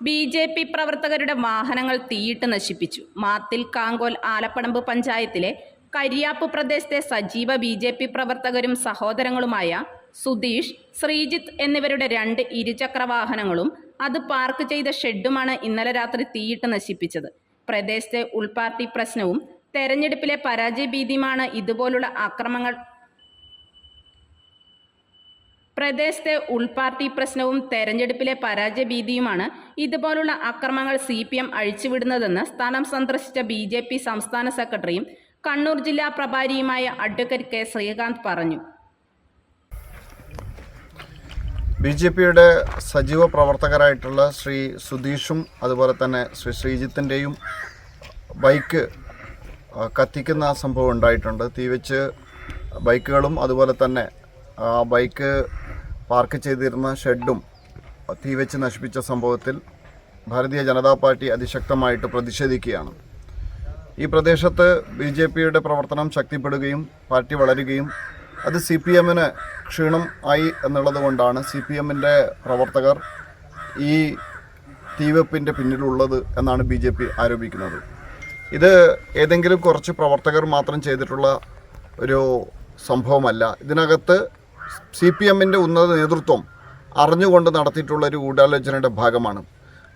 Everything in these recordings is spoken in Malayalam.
ബി ജെ പി പ്രവർത്തകരുടെ വാഹനങ്ങൾ തീയിട്ട് നശിപ്പിച്ചു. മാത്തിൽ കാങ്കോൽ ആലപ്പടമ്പ് പഞ്ചായത്തിലെ കരിയാപ്പ് പ്രദേശത്തെ സജീവ ബി ജെ പി പ്രവർത്തകരും സഹോദരങ്ങളുമായ സുധീഷ് ശ്രീജിത്ത് എന്നിവരുടെ രണ്ട് ഇരുചക്ര വാഹനങ്ങളും അത് പാർക്ക് ചെയ്ത ഷെഡുമാണ് ഇന്നലെ രാത്രി തീയിട്ട് നശിപ്പിച്ചത്. പ്രദേശത്തെ ഉൾപാർട്ടി പ്രശ്നവും തെരഞ്ഞെടുപ്പിലെ പരാജയ ഭീതിയുമാണ് ഇതുപോലുള്ള ആക്രമങ്ങൾ പ്രദേശത്തെ ഉൾപാർട്ടി പ്രശ്നവും തെരഞ്ഞെടുപ്പിലെ പരാജയ ഭീതിയുമാണ് ഇതുപോലുള്ള അക്രമങ്ങൾ സി പി എം അഴിച്ചുവിടുന്നതെന്ന് സ്ഥലം സന്ദർശിച്ച ബി ജെ പി സംസ്ഥാന സെക്രട്ടറിയും കണ്ണൂർ ജില്ലാ പ്രഭാരിയുമായ അഡ്വക്കേറ്റ് കെ ശ്രീകാന്ത് പറഞ്ഞു. ബി ജെ പിയുടെ സജീവ പ്രവർത്തകരായിട്ടുള്ള ശ്രീ സുധീഷും അതുപോലെ തന്നെ ശ്രീ ശ്രീജിത്തിന്റെയും ബൈക്ക് കത്തിക്കുന്ന സംഭവം ഉണ്ടായിട്ടുണ്ട്. തീവച്ച് ബൈക്കുകളും അതുപോലെ തന്നെ ആ ബൈക്ക് പാർക്ക് ചെയ്തിരുന്ന ഷെഡും തീവെച്ച് നശിപ്പിച്ച സംഭവത്തിൽ ഭാരതീയ ജനതാ പാർട്ടി അതിശക്തമായിട്ട് പ്രതിഷേധിക്കുകയാണ്. ഈ പ്രദേശത്ത് ബി ജെ പിയുടെ പ്രവർത്തനം ശക്തിപ്പെടുകയും പാർട്ടി വളരുകയും അത് സി പി എമ്മിന് ക്ഷീണം ആയി എന്നുള്ളത് കൊണ്ടാണ് സി പി എമ്മിന്റെ പ്രവർത്തകർ ഈ തീവെപ്പിന്റെ പിന്നിലുള്ളത് എന്നാണ് ബി ജെ പി ആരോപിക്കുന്നത്. ഇത് ഏതെങ്കിലും കുറച്ച് പ്രവർത്തകർ മാത്രം ചെയ്തിട്ടുള്ള ഒരു സംഭവമല്ല. ഇതിനകത്ത് സി പി എമ്മിന്റെ ഉന്നത നേതൃത്വം അറിഞ്ഞുകൊണ്ട് നടത്തിയിട്ടുള്ള ഒരു ഗൂഢാലോചനയുടെ ഭാഗമാണ്.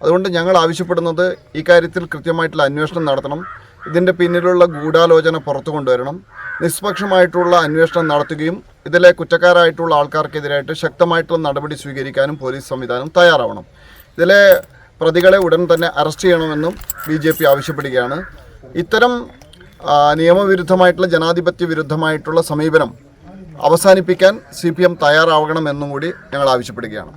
അതുകൊണ്ട് ഞങ്ങൾ ആവശ്യപ്പെടുന്നത് ഈ കാര്യത്തിൽ കൃത്യമായിട്ടുള്ള അന്വേഷണം നടത്തണം. ഇതിന്റെ പിന്നിലുള്ള ഗൂഢാലോചന പുറത്തു കൊണ്ടുവരണം. നിഷ്പക്ഷമായിട്ടുള്ള അന്വേഷണം നടത്തുകയും ഇതിലെ കുറ്റക്കാരായിട്ടുള്ള ആൾക്കാർക്കെതിരായിട്ട് ശക്തമായിട്ടുള്ള നടപടി സ്വീകരിക്കാനും പോലീസ് സംവിധാനം തയ്യാറാവണം. ഇതിലെ പ്രതികളെ ഉടൻ തന്നെ അറസ്റ്റ് ചെയ്യണമെന്നും ബി ജെ പി ആവശ്യപ്പെടുകയാണ്. ഇത്തരം നിയമവിരുദ്ധമായിട്ടുള്ള ജനാധിപത്യ വിരുദ്ധമായിട്ടുള്ള സമീപനം അവസാനിപ്പിക്കാൻ സി പി എം തയ്യാറാവണമെന്നും കൂടി ഞങ്ങൾ ആവശ്യപ്പെടുകയാണ്.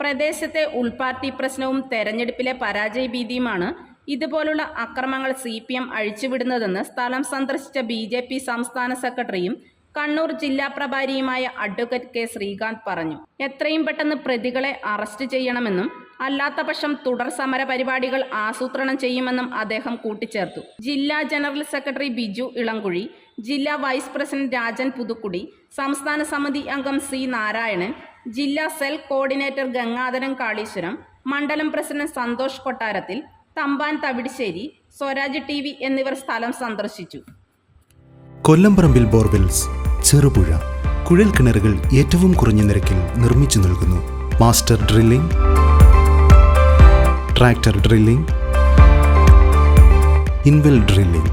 പ്രദേശത്തെ ഉൾപാർട്ടി പ്രശ്നവും തെരഞ്ഞെടുപ്പിലെ പരാജയ ഭീതിയുമാണ് ഇതുപോലുള്ള അക്രമങ്ങൾ സി പി എം അഴിച്ചുവിടുന്നതെന്ന് സ്ഥലം സന്ദർശിച്ച ബി ജെ പി സംസ്ഥാന സെക്രട്ടറിയും കണ്ണൂർ ജില്ലാ പ്രഭാരിയുമായ അഡ്വക്കേറ്റ് കെ ശ്രീകാന്ത് പറഞ്ഞു. എത്രയും പെട്ടെന്ന് പ്രതികളെ അറസ്റ്റ് ചെയ്യണമെന്നും അല്ലാത്തപക്ഷം തുടർ സമര പരിപാടികൾ ആസൂത്രണം ചെയ്യുമെന്നും അദ്ദേഹം കൂട്ടിച്ചേർത്തു. ജില്ലാ ജനറൽ സെക്രട്ടറി ബിജു ഇളങ്കുഴി ജില്ലാ വൈസ് പ്രസിഡന്റ് രാജൻ പുതുക്കുടി സംസ്ഥാന സമിതി അംഗം സി നാരായണൻ ജില്ലാ സെൽ കോർഡിനേറ്റർ ഗംഗാധരൻ കാളീശ്വരം മണ്ഡലം president Santhosh Kottarathil Thampan Thavidisseri Swaraj T V എന്നിവർ സ്ഥലം സന്ദർശിച്ചു. കൊല്ലംപറമ്പിൽ ബോർവെൽസ് ചെറുപുഴ കുഴൽ കിണറുകൾ ഏറ്റവും കുറഞ്ഞ നിരക്കിൽ നിർമ്മിച്ചു നൽകുന്നു. Master drilling tractor drilling ഇൻവെൽ drilling